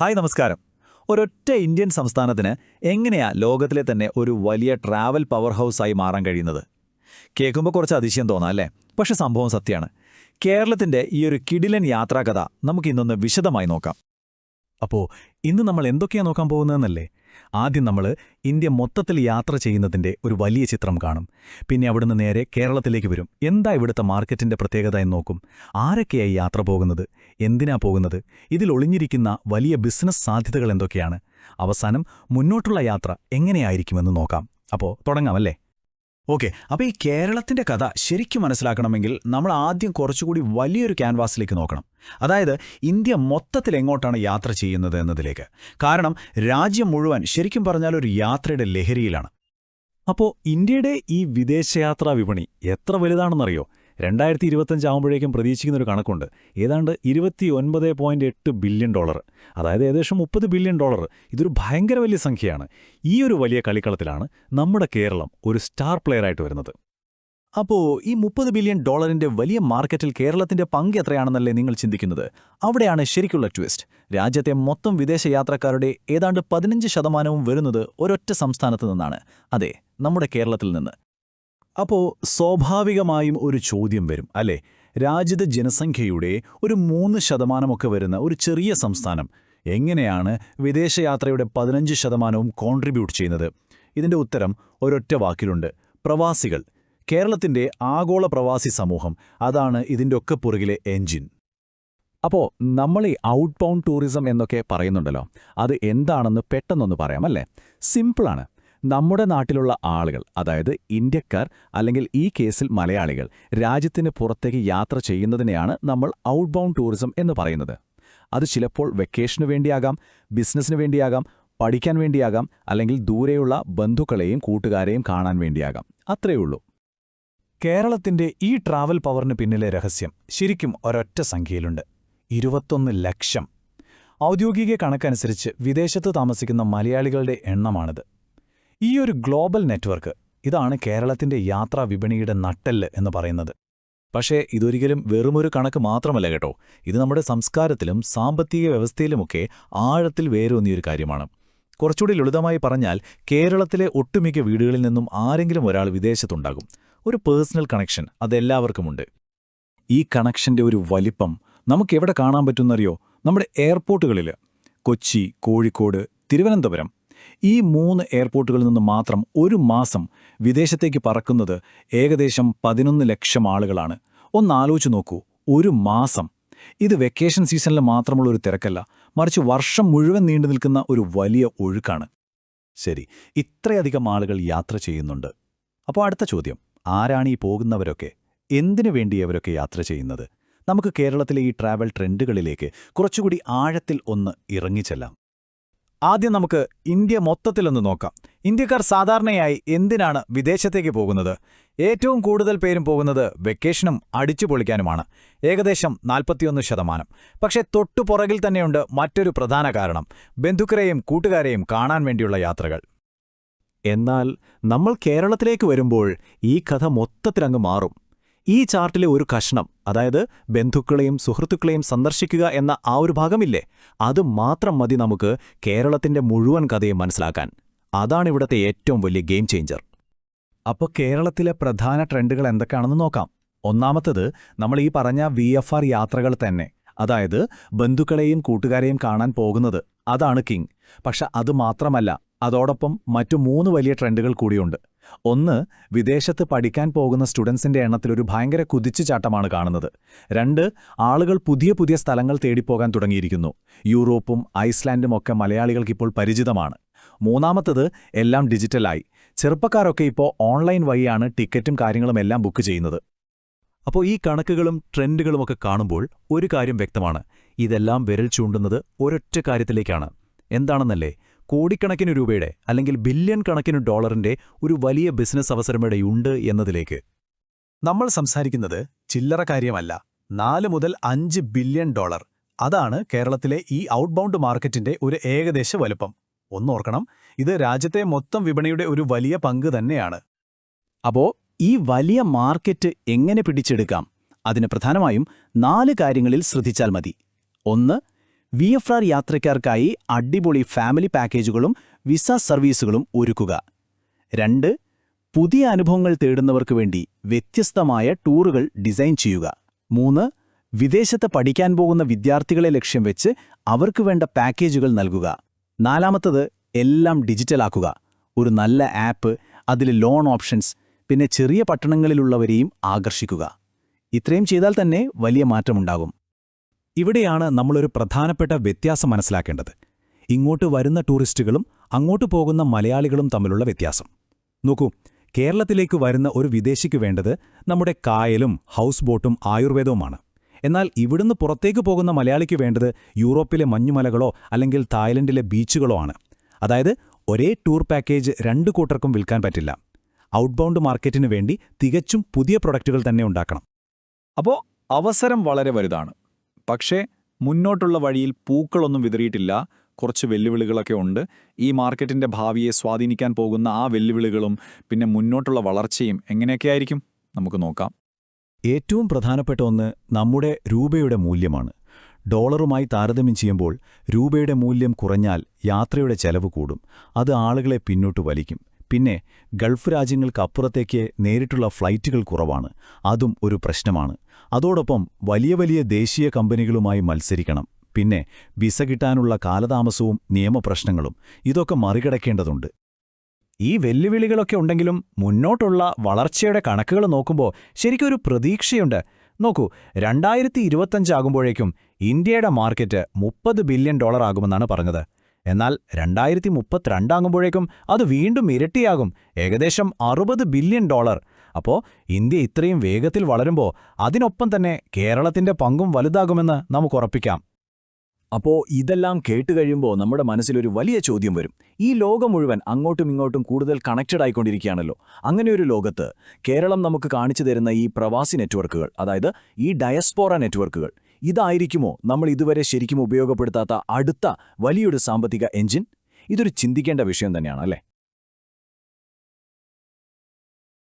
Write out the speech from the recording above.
Hi നമസ്കാരം. ഒരൊറ്റ Indian സംസ്ഥാനത്തിന് എങ്ങനെയാ ലോകത്തിലെ തന്നെ ഒരു വലിയ ട്രാവൽ പവർ ഹൗസായി മാറാൻ കഴിയുന്നത്? കേൾക്കുമ്പോൾ കുറച്ച് അതിശയം തോന്നാം അല്ലേ? പക്ഷെ സംഭവം സത്യമാണ്. കേരളത്തിന്റെ ഈ ഒരു കിടിലൻ യാത്രാകഥ നമുക്ക് ഇന്നൊന്ന് വിശദമായി നോക്കാം. അപ്പോൾ ഇന്ന് നമ്മൾ എന്തൊക്കെയാണ് നോക്കാൻ പോകുന്നതെന്നല്ലേ? ആദ്യം നമ്മൾ ഇന്ത്യ മൊത്തത്തിൽ യാത്ര ചെയ്യുന്നതിന്റെ ഒരു വലിയ ചിത്രം കാണും. പിന്നെ അവിടുന്ന് നേരെ കേരളത്തിലേക്ക് വരും. എന്താ ഇവിടുത്തെ മാർക്കറ്റിന്റെ പ്രത്യേകത എന്ന് നോക്കും. ആരൊക്കെയായി യാത്ര പോകുന്നത്? എന്തിനാ പോകുന്നത്? ഇതിൽ ഒളിഞ്ഞിരിക്കുന്ന വലിയ ബിസിനസ് സാധ്യതകൾ എന്തൊക്കെയാണ്? അവസാനം മുന്നോട്ടുള്ള യാത്ര എങ്ങനെയായിരിക്കുമെന്ന് നോക്കാം. അപ്പോൾ തുടങ്ങാമല്ലേ ഓക്കെ അപ്പോൾ ഈ കേരളത്തിന്റെ കഥ ശരിക്കും മനസ്സിലാക്കണമെങ്കിൽ നമ്മൾ ആദ്യം കുറച്ചുകൂടി വലിയൊരു ക്യാൻവാസിലേക്ക് നോക്കണം. അതായത് ഇന്ത്യ മൊത്തത്തിൽ എങ്ങോട്ടാണ് യാത്ര ചെയ്യുന്നത് എന്നതിലേക്ക്. കാരണം രാജ്യം മുഴുവൻ ശരിക്കും പറഞ്ഞാൽ ഒരു യാത്രയുടെ ലഹരിയിലാണ്. അപ്പോൾ ഇന്ത്യയുടെ ഈ വിദേശയാത്രാ വിപണി എത്ര വലുതാണെന്നറിയോ? രണ്ടായിരത്തി ഇരുപത്തഞ്ച് ആകുമ്പോഴേക്കും പ്രതീക്ഷിക്കുന്ന ഒരു കണക്കുണ്ട്. ഏതാണ്ട് ഇരുപത്തി ഒൻപത് പോയിന്റ് എട്ട് ബില്യൺ ഡോളർ. അതായത് ഏകദേശം മുപ്പത് ബില്യൺ ഡോളർ. ഇതൊരു ഭയങ്കര വലിയ സംഖ്യയാണ്. ഈ ഒരു വലിയ കളിക്കളത്തിലാണ് നമ്മുടെ കേരളം ഒരു സ്റ്റാർ പ്ലെയറായിട്ട് വരുന്നത്. അപ്പോൾ ഈ മുപ്പത് ബില്യൺ ഡോളറിന്റെ വലിയ മാർക്കറ്റിൽ കേരളത്തിന്റെ പങ്ക് എത്രയാണെന്നല്ലേ നിങ്ങൾ ചിന്തിക്കുന്നത്? അവിടെയാണ് ശരിക്കുള്ള ട്വിസ്റ്റ്. രാജ്യത്തെ മൊത്തം വിദേശ യാത്രക്കാരുടെ ഏതാണ്ട് പതിനഞ്ച് ശതമാനവും വരുന്നത് ഒരൊറ്റ സംസ്ഥാനത്ത് നിന്നാണ്. അതെ നമ്മുടെ കേരളത്തിൽ നിന്ന്. അപ്പോൾ സ്വാഭാവികമായും ഒരു ചോദ്യം വരും അല്ലേ? രാജ്യത്തെ ജനസംഖ്യയുടെ ഒരു മൂന്ന് ശതമാനമൊക്കെ വരുന്ന ഒരു ചെറിയ സംസ്ഥാനം എങ്ങനെയാണ് വിദേശയാത്രയുടെ പതിനഞ്ച് ശതമാനവും കോൺട്രിബ്യൂട്ട് ചെയ്യുന്നത്? ഇതിന്റെ ഉത്തരം ഒരൊറ്റ വാക്കിലുണ്ട് പ്രവാസികൾ. കേരളത്തിന്റെ ആഗോള പ്രവാസി സമൂഹം അതാണ് ഇതിന്റെ ഒക്കെ പുറകിലെ എൻജിൻ അപ്പോൾ നമ്മൾ ഈ ഔട്ട് ബൗണ്ട് ടൂറിസം എന്നൊക്കെ പറയുന്നുണ്ടല്ലോ അത് എന്താണെന്ന് പെട്ടെന്നൊന്ന് പറയാം അല്ലേ? സിമ്പിളാണ് നമ്മുടെ നാട്ടിലുള്ള ആളുകൾ അതായത് ഇന്ത്യക്കാർ അല്ലെങ്കിൽ ഈ കേസിൽ മലയാളികൾ രാജ്യത്തിന് പുറത്തേക്ക് യാത്ര ചെയ്യുന്നതിനെയാണ് നമ്മൾ ഔട്ട് ബൗണ്ട് ടൂറിസം എന്ന് പറയുന്നത്. അത് ചിലപ്പോൾ വെക്കേഷന് വേണ്ടിയാകാം ബിസിനസ്സിന് വേണ്ടിയാകാം പഠിക്കാൻ വേണ്ടിയാകാം അല്ലെങ്കിൽ ദൂരെയുള്ള ബന്ധുക്കളെയും കൂട്ടുകാരെയും കാണാൻ വേണ്ടിയാകാം. അത്രയേ ഉള്ളൂ. കേരളത്തിന്റെ ഈ ട്രാവൽ പവറിന് പിന്നിലെ രഹസ്യം ശരിക്കും ഒരൊറ്റ സംഖ്യയിലുണ്ട്. ഇരുപത്തൊന്ന് ലക്ഷം. ഔദ്യോഗിക കണക്കനുസരിച്ച് വിദേശത്ത് താമസിക്കുന്ന മലയാളികളുടെ എണ്ണമാണിത്. ഈ ഒരു ഗ്ലോബൽ നെറ്റ്വർക്ക് ഇതാണ് കേരളത്തിന്റെ യാത്രാ വിപണിയുടെ നട്ടെല്ല് എന്ന് പറയുന്നത്. പക്ഷേ ഇതൊരിക്കലും വെറുമൊരു കണക്ക് മാത്രമല്ല കേട്ടോ. ഇത് നമ്മുടെ സംസ്കാരത്തിലും സാമ്പത്തിക വ്യവസ്ഥയിലുമൊക്കെ ആഴത്തിൽ വേരൂന്നിയൊരു കാര്യമാണ്. കുറച്ചുകൂടി ലളിതമായി പറഞ്ഞാൽ കേരളത്തിലെ ഒട്ടുമിക്ക വീടുകളിൽ നിന്നും ആരെങ്കിലും ഒരാൾ വിദേശത്തുണ്ടാകും. ഒരു പേഴ്സണൽ കണക്ഷൻ അതെല്ലാവർക്കുമുണ്ട്. ഈ കണക്ഷന്റെ ഒരു വലിപ്പം നമുക്കെവിടെ കാണാൻ പറ്റുന്നറിയോ? നമ്മുടെ എയർപോർട്ടുകളിൽ കൊച്ചി കോഴിക്കോട് തിരുവനന്തപുരം ഈ മൂന്ന് എയർപോർട്ടുകളിൽ നിന്ന് മാത്രം ഒരു മാസം വിദേശത്തേക്ക് പറക്കുന്നത് ഏകദേശം പതിനൊന്ന് ലക്ഷം ആളുകളാണ്. ഒന്നാലോചിച്ച് നോക്കൂ ഒരു മാസം. ഇത് വെക്കേഷൻ സീസണിൽ മാത്രമുള്ള ഒരു തിരക്കല്ല മറിച്ച് വർഷം മുഴുവൻ നീണ്ടു നിൽക്കുന്ന ഒരു വലിയ ഒഴുക്കാണ്. ശരി ഇത്രയധികം ആളുകൾ യാത്ര ചെയ്യുന്നുണ്ട്. അപ്പോൾ അടുത്ത ചോദ്യം ആരാണ് ഈ പോകുന്നവരൊക്കെ? എന്തിനു വേണ്ടി അവരൊക്കെ യാത്ര ചെയ്യുന്നത്? നമുക്ക് കേരളത്തിലെ ഈ ട്രാവൽ ട്രെൻഡുകളിലേക്ക് കുറച്ചുകൂടി ആഴത്തിൽ ഒന്ന് ഇറങ്ങിച്ചെല്ലാം ആദ്യം നമുക്ക് ഇന്ത്യ മൊത്തത്തിലൊന്ന് നോക്കാം. ഇന്ത്യക്കാർ സാധാരണയായി എന്തിനാണ് വിദേശത്തേക്ക് പോകുന്നത്? ഏറ്റവും കൂടുതൽ പേരും പോകുന്നത് വെക്കേഷനും അടിച്ചു പൊളിക്കാനുമാണ്. ഏകദേശം നാൽപ്പത്തിയൊന്ന് ശതമാനം. പക്ഷേ തൊട്ടുപുറകിൽ തന്നെയുണ്ട് മറ്റൊരു പ്രധാന കാരണം. ബന്ധുക്കരെയും കൂട്ടുകാരെയും കാണാൻ വേണ്ടിയുള്ള യാത്രകൾ. എന്നാൽ നമ്മൾ കേരളത്തിലേക്ക് വരുമ്പോൾ ഈ കഥ മൊത്തത്തിലങ്ങ് മാറും. ഈ ചാർട്ടിലെ ഒരു കഷ്ണം അതായത് ബന്ധുക്കളെയും സുഹൃത്തുക്കളെയും സന്ദർശിക്കുക എന്ന ആ ഒരു ഭാഗമില്ലേ? അത് മാത്രം മതി നമുക്ക് കേരളത്തിന്റെ മുഴുവൻ കഥയും മനസ്സിലാക്കാൻ. അതാണ് ഇവിടത്തെ ഏറ്റവും വലിയ ഗെയിം ചേഞ്ചർ. അപ്പോൾ കേരളത്തിലെ പ്രധാന ട്രെൻഡുകൾ എന്തൊക്കെയാണെന്ന് നോക്കാം. ഒന്നാമത്തത് നമ്മൾ ഈ പറഞ്ഞ വി യാത്രകൾ തന്നെ. അതായത് ബന്ധുക്കളെയും കൂട്ടുകാരെയും കാണാൻ പോകുന്നത് അതാണ് കിങ്. പക്ഷെ അത് മാത്രമല്ല അതോടൊപ്പം മറ്റു മൂന്ന് വലിയ ട്രെൻഡുകൾ കൂടിയുണ്ട്. ഒന്ന് വിദേശത്ത് പഠിക്കാൻ പോകുന്ന സ്റ്റുഡൻസിന്റെ എണ്ണത്തിൽ ഒരു ഭയങ്കര കുതിച്ചുചാട്ടമാണ് കാണുന്നത്. രണ്ട് ആളുകൾ പുതിയ പുതിയ സ്ഥലങ്ങൾ തേടിപ്പോകാൻ തുടങ്ങിയിരിക്കുന്നു. യൂറോപ്പും ഐസ്ലാൻഡും ഒക്കെ മലയാളികൾക്കിപ്പോൾ പരിചിതമാണ്. മൂന്നാമത്തത് എല്ലാം ഡിജിറ്റലായി. ചെറുപ്പക്കാരൊക്കെ ഇപ്പോൾ ഓൺലൈൻ വഴിയാണ് ടിക്കറ്റും കാര്യങ്ങളും എല്ലാം ബുക്ക് ചെയ്യുന്നത്. അപ്പോൾ ഈ കണക്കുകളും ട്രെൻഡുകളുമൊക്കെ കാണുമ്പോൾ ഒരു കാര്യം വ്യക്തമാണ്. ഇതെല്ലാം വിരൽ ചൂണ്ടുന്നത് ഒരൊറ്റ കാര്യത്തിലേക്കാണ്. എന്താണെന്നല്ലേ? കോടിക്കണക്കിന് രൂപയുടെ അല്ലെങ്കിൽ ബില്യൺ കണക്കിന് ഡോളറിന്റെ ഒരു വലിയ ബിസിനസ് അവസരമിടെയുണ്ട് എന്നതിലേക്ക്. നമ്മൾ സംസാരിക്കുന്നത് ചില്ലറ കാര്യമല്ല. നാല് മുതൽ അഞ്ച് ബില്യൺ ഡോളർ. അതാണ് കേരളത്തിലെ ഈ ഔട്ട്ബൗണ്ട് മാർക്കറ്റിന്റെ ഒരു ഏകദേശ വലുപ്പം. ഒന്നോർക്കണം ഇത് രാജ്യത്തെ മൊത്തം വിപണിയുടെ ഒരു വലിയ പങ്ക് തന്നെയാണ്. അപ്പോ ഈ വലിയ മാർക്കറ്റ് എങ്ങനെ പിടിച്ചെടുക്കാം? അതിന് പ്രധാനമായും നാല് കാര്യങ്ങളിൽ ശ്രദ്ധിച്ചാൽ മതി. ഒന്ന് വി എഫ് ആർ യാത്രക്കാർക്കായി അടിപൊളി ഫാമിലി പാക്കേജുകളും വിസ സർവീസുകളും ഒരുക്കുക. രണ്ട് പുതിയ അനുഭവങ്ങൾ തേടുന്നവർക്ക് വേണ്ടി വ്യത്യസ്തമായ ടൂറുകൾ ഡിസൈൻ ചെയ്യുക. മൂന്ന് വിദേശത്ത് പഠിക്കാൻ പോകുന്ന വിദ്യാർത്ഥികളെ ലക്ഷ്യം വെച്ച് അവർക്ക് വേണ്ട പാക്കേജുകൾ നൽകുക. നാലാമത്തത് എല്ലാം ഡിജിറ്റലാക്കുക. ഒരു നല്ല ആപ്പ് അതിൽ ലോൺ ഓപ്ഷൻസ് പിന്നെ ചെറിയ പട്ടണങ്ങളിലുള്ളവരെയും ആകർഷിക്കുക. ഇത്രയും ചെയ്താൽ തന്നെ വലിയ മാറ്റമുണ്ടാകും. ഇവിടെയാണ് നമ്മളൊരു പ്രധാനപ്പെട്ട വ്യത്യാസം മനസ്സിലാക്കേണ്ടത്. ഇങ്ങോട്ട് വരുന്ന ടൂറിസ്റ്റുകളും അങ്ങോട്ട് പോകുന്ന മലയാളികളും തമ്മിലുള്ള വ്യത്യാസം. നോക്കൂ കേരളത്തിലേക്ക് വരുന്ന ഒരു വിദേശിക്ക് വേണ്ടത് നമ്മുടെ കായലും ഹൗസ് ബോട്ടും ആയുർവേദവുമാണ്. എന്നാൽ ഇവിടുന്ന് പുറത്തേക്ക് പോകുന്ന മലയാളിക്ക് വേണ്ടത് യൂറോപ്പിലെ മഞ്ഞുമലകളോ അല്ലെങ്കിൽ തായ്ലൻഡിലെ ബീച്ചുകളോ ആണ്. അതായത് ഒരേ ടൂർ പാക്കേജ് രണ്ടു കൂട്ടർക്കും വിൽക്കാൻ പറ്റില്ല. ഔട്ട്ബൗണ്ട് മാർക്കറ്റിന് വേണ്ടി തികച്ചും പുതിയ പ്രൊഡക്റ്റുകൾ തന്നെ ഉണ്ടാക്കണം. അപ്പോൾ അവസരം വളരെ വലുതാണ്. പക്ഷേ മുന്നോട്ടുള്ള വഴിയിൽ പൂക്കളൊന്നും വിതറിയിട്ടില്ല. കുറച്ച് വെല്ലുവിളികളൊക്കെ ഉണ്ട്. ഈ മാർക്കറ്റിന്റെ ഭാവിയെ സ്വാധീനിക്കാൻ പോകുന്ന ആ വെല്ലുവിളികളും പിന്നെ മുന്നോട്ടുള്ള വളർച്ചയും എങ്ങനെയൊക്കെ ആയിരിക്കും? നമുക്ക് നോക്കാം. ഏറ്റവും പ്രധാനപ്പെട്ട ഒന്ന് നമ്മുടെ രൂപയുടെ മൂല്യമാണ്. ഡോളറുമായി താരതമ്യം ചെയ്യുമ്പോൾ രൂപയുടെ മൂല്യം കുറഞ്ഞാൽ യാത്രയുടെ ചെലവ് കൂടും. അത് ആളുകളെ പിന്നോട്ട് വലിക്കും. പിന്നെ ഗൾഫ് രാജ്യങ്ങൾക്കപ്പുറത്തേക്ക് നേരിട്ടുള്ള ഫ്ലൈറ്റുകൾ കുറവാണ്. അതും ഒരു പ്രശ്നമാണ്. അതോടൊപ്പം വലിയ വലിയ ദേശീയ കമ്പനികളുമായി മത്സരിക്കണം. പിന്നെ വിസ കിട്ടാനുള്ള കാലതാമസവും നിയമപ്രശ്നങ്ങളും ഇതൊക്കെ മറികടക്കേണ്ടതുണ്ട്. ഈ വെല്ലുവിളികളൊക്കെ ഉണ്ടെങ്കിലും മുന്നോട്ടുള്ള വളർച്ചയുടെ കണക്കുകൾ നോക്കുമ്പോൾ ശരിക്കൊരു പ്രതീക്ഷയുണ്ട്. നോക്കൂ രണ്ടായിരത്തി ഇരുപത്തഞ്ചാകുമ്പോഴേക്കും ഇന്ത്യയുടെ മാർക്കറ്റ് മുപ്പത് ബില്യൺ ഡോളർ ആകുമെന്നാണ് പറഞ്ഞത്. എന്നാൽ രണ്ടായിരത്തി മുപ്പത്തിരണ്ടാകുമ്പോഴേക്കും അത് വീണ്ടും ഇരട്ടിയാകും. ഏകദേശം അറുപത് ബില്യൺ ഡോളർ. അപ്പോൾ ഇന്ത്യ ഇത്രയും വേഗത്തിൽ വളരുമ്പോൾ അതിനൊപ്പം തന്നെ കേരളത്തിന്റെ പങ്കും വലുതാകുമെന്ന് നമുക്ക് ഉറപ്പിക്കാം അപ്പോൾ ഇതെല്ലാം കേട്ടുകഴിയുമ്പോൾ നമ്മുടെ മനസ്സിലൊരു വലിയ ചോദ്യം വരും. ഈ ലോകം മുഴുവൻ അങ്ങോട്ടും ഇങ്ങോട്ടും കൂടുതൽ കണക്റ്റഡ് ആയിക്കൊണ്ടിരിക്കുകയാണല്ലോ. അങ്ങനെ ഒരു ലോകത്ത് കേരളം നമുക്ക് കാണിച്ചു തരുന്ന ഈ പ്രവാസി നെറ്റ്വർക്കുകൾ അതായത് ഈ ഡയസ്പോറ നെറ്റ്വർക്കുകൾ ഇതായിരിക്കുമോ നമ്മൾ ഇതുവരെ ശരിക്കും ഉപയോഗപ്പെടുത്താത്ത അടുത്ത വലിയൊരു സാമ്പത്തിക എഞ്ചിൻ ഇതൊരു ചിന്തിക്കേണ്ട വിഷയം തന്നെയാണ് അല്ലേ?